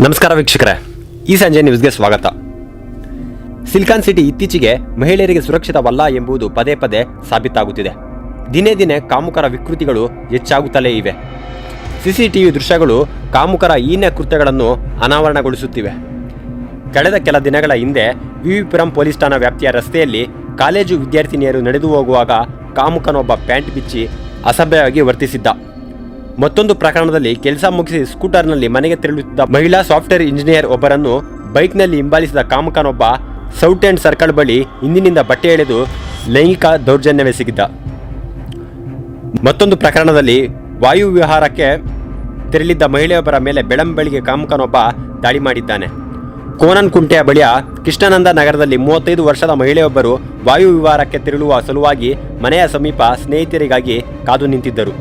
ನಮಸ್ಕಾರ ವೀಕ್ಷಕರೇ. ಈ ಸಂಜೆ ನ್ಯೂಸ್ಗೆ ಸ್ವಾಗತ. ಸಿಲ್ಕಾನ್ ಸಿಟಿ ಇತ್ತೀಚೆಗೆ ಮಹಿಳೆಯರಿಗೆ ಸುರಕ್ಷಿತವಲ್ಲ ಎಂಬುದು ಪದೇ ಪದೇ ಸಾಬೀತಾಗುತ್ತಿದೆ. ದಿನೇ ದಿನೇ ಕಾಮುಕರ ವಿಕೃತಿಗಳು ಹೆಚ್ಚಾಗುತ್ತಲೇ ಇವೆ. ಸಿಸಿಟಿವಿ ದೃಶ್ಯಗಳು ಕಾಮುಕರ ಈನ ಕೃತ್ಯಗಳನ್ನು ಅನಾವರಣಗೊಳಿಸುತ್ತಿವೆ. ಕಳೆದ ಕೆಲ ದಿನಗಳ ಹಿಂದೆ ವಿವಿಪುರಂ ಪೊಲೀಸ್ ಠಾಣಾ ವ್ಯಾಪ್ತಿಯ ರಸ್ತೆಯಲ್ಲಿ ಕಾಲೇಜು ವಿದ್ಯಾರ್ಥಿನಿಯರು ನಡೆದು ಹೋಗುವಾಗ ಕಾಮುಕನೊಬ್ಬ ಪ್ಯಾಂಟ್ ಬಿಚ್ಚಿ ಅಸಭ್ಯವಾಗಿ ವರ್ತಿಸಿದ್ದ. ಮತ್ತೊಂದು ಪ್ರಕರಣದಲ್ಲಿ ಕೆಲಸ ಮುಗಿಸಿ ಸ್ಕೂಟರ್ನಲ್ಲಿ ಮನೆಗೆ ತೆರಳುತ್ತಿದ್ದ ಮಹಿಳಾ ಸಾಫ್ಟ್ವೇರ್ ಇಂಜಿನಿಯರ್ ಒಬ್ಬರನ್ನು ಬೈಕ್ನಲ್ಲಿ ಹಿಂಬಾಲಿಸಿದ ಕಾಮಕನೊಬ್ಬ ಸೌಟ್ ಆ್ಯಂಡ್ ಸರ್ಕಲ್ ಬಳಿ ಹಿಂದಿನಿಂದ ಬಟ್ಟೆ ಎಳೆದು ಲೈಂಗಿಕ ದೌರ್ಜನ್ಯವೆಸಗಿದ್ದ ಮತ್ತೊಂದು ಪ್ರಕರಣದಲ್ಲಿ ವಾಯು ವಿಹಾರಕ್ಕೆ ತೆರಳಿದ್ದ ಮಹಿಳೆಯೊಬ್ಬರ ಮೇಲೆ ಬೆಳಂಬೆಳಿಗ್ಗೆ ಕಾಮಕನೊಬ್ಬ ದಾಳಿ ಮಾಡಿದ್ದಾನೆ. ಕೋನನ್ ಕುಂಟೆಯ ಬಳಿಯ ಕೃಷ್ಣಾನಂದ ನಗರದಲ್ಲಿ ಮೂವತ್ತೈದು ವರ್ಷದ ಮಹಿಳೆಯೊಬ್ಬರು ವಾಯು ವಿಹಾರಕ್ಕೆ ತೆರಳುವ ಸಲುವಾಗಿ ಮನೆಯ ಸಮೀಪ ಸ್ನೇಹಿತರಿಗಾಗಿ ಕಾದು ನಿಂತಿದ್ದರು.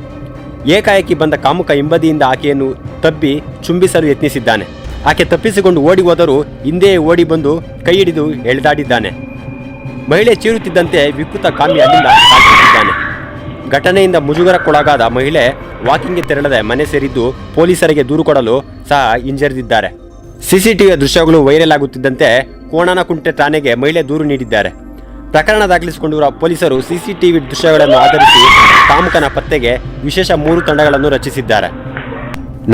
ಏಕಾಏಕಿ ಬಂದ ಕಾಮುಕ ಹಿಂಬದಿಯಿಂದ ಆಕೆಯನ್ನು ತಬ್ಬಿ ಚುಂಬಿಸಲು ಯತ್ನಿಸಿದ್ದಾನೆ. ಆಕೆ ತಪ್ಪಿಸಿಕೊಂಡು ಓಡಿ ಹೋದರೂ ಹಿಂದೆಯೇ ಓಡಿ ಬಂದು ಕೈ ಹಿಡಿದು ಎಳೆದಾಡಿದ್ದಾನೆ. ಮಹಿಳೆ ಚೀರುತ್ತಿದ್ದಂತೆ ವಿಕೃತ ಕಾಮಿ ಅಲ್ಲಿಂದ ಸಾಗಿಸಿದ್ದಾನೆ ಘಟನೆಯಿಂದ ಮುಜುಗರಕ್ಕೊಳಗಾದ ಮಹಿಳೆ ವಾಕಿಂಗ್ಗೆ ತೆರಳದೆ ಮನೆ ಸೇರಿದ್ದು ಪೊಲೀಸರಿಗೆ ದೂರು ಕೊಡಲು ಸಹ ಹಿಂಜರಿದಿದ್ದಾರೆ. ಸಿಸಿಟಿವಿಯ ದೃಶ್ಯಗಳು ವೈರಲ್ ಆಗುತ್ತಿದ್ದಂತೆ ಕೋಣನಕುಂಟೆ ಠಾಣೆಗೆ ಮಹಿಳೆ ದೂರು ನೀಡಿದ್ದಾರೆ. ಪ್ರಕರಣ ದಾಖಲಿಸಿಕೊಂಡಿರುವ ಪೊಲೀಸರು ಸಿಸಿಟಿವಿ ದೃಶ್ಯಗಳನ್ನು ಆಧರಿಸಿ ಕಾಮುಕನ ಪತ್ತೆಗೆ ವಿಶೇಷ ಮೂರು ತಂಡಗಳನ್ನು ರಚಿಸಿದ್ದಾರೆ.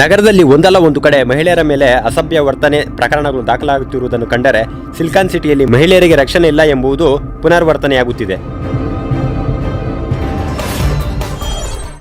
ನಗರದಲ್ಲಿ ಒಂದಲ್ಲ ಒಂದು ಕಡೆ ಮಹಿಳೆಯರ ಮೇಲೆ ಅಸಭ್ಯ ವರ್ತನೆ ಪ್ರಕರಣಗಳು ದಾಖಲಾಗುತ್ತಿರುವುದನ್ನು ಕಂಡರೆ ಸಿಲ್ಕಾನ್ ಸಿಟಿಯಲ್ಲಿ ಮಹಿಳೆಯರಿಗೆ ರಕ್ಷಣೆ ಇಲ್ಲ ಎಂಬುದು ಪುನರ್ವರ್ತನೆಯಾಗುತ್ತಿದೆ.